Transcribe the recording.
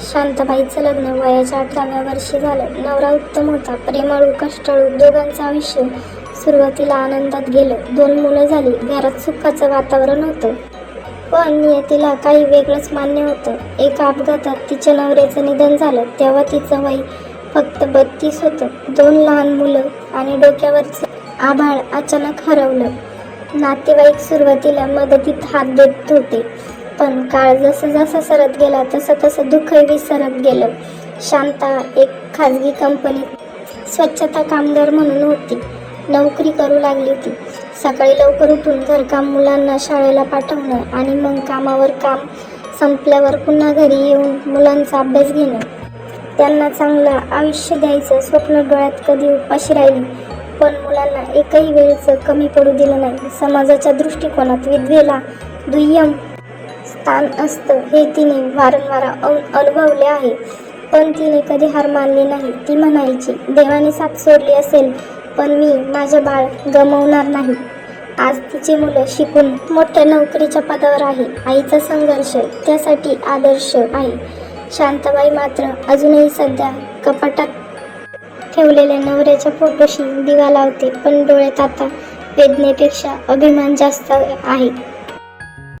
शांताबाईचं लग्न वयाच्या अठराव्या वर्षी झालं. नवरा उत्तम होता. प्रेमळू कष्टाळू दोघांचं आयुष्य. सुरुवातीला आनंदात गेलं. दोन मुलं झाली. घरात सुखाचं वातावरण होतं. पण नियतीला काही वेगळंच मान्य होतं. एका अपघातात तिच्या नवऱ्याचं निधन झालं. तेव्हा तिचं वय फक्त बत्तीस होतं. दोन लहान मुलं आणि डोक्यावरचं आभाळ अचानक हरवलं. नातेवाईक सुरुवातीला मदतीत हात देत होते. पण काळ जसं जसा सरत गेला तसं तसं दुःखही विसरत गेलं. शांता एक खाजगी कंपनीत स्वच्छता कामगार म्हणून होती. नोकरी करू लागली होती. सकाळी लवकर उठून घरकाम मुलांना शाळेला पाठवणं आणि मग कामावर काम संपल्यावर पुन्हा घरी येऊन मुलांचा अभ्यास घेणं. त्यांना चांगलं आयुष्य द्यायचं स्वप्न डोळ्यात कधी उपाशी राहिली. पण मुलांना एकही वेळचं कमी पडू दिलं नाही. समाजाच्या दृष्टिकोनात विधवेला दुय्यम ताण असतं हे तिने वारंवार अनुभवले आहे. पण तिने कधी हार मानली नाही. ती म्हणायची देवाने साथ सोडली असेल पण मी माझं बाळ गमवणार नाही. आज तिची मुलं शिकून मोठ्या नोकरीच्या पदावर आहे. आईचा संघर्ष त्यासाठी आदर्श आहे. शांताबाई मात्र अजूनही सध्या कपाटात ठेवलेल्या नवऱ्याच्या फोटोशी दिवा लावते पण डोळ्यात आता वेदनेपेक्षा अभिमान जास्त आहे.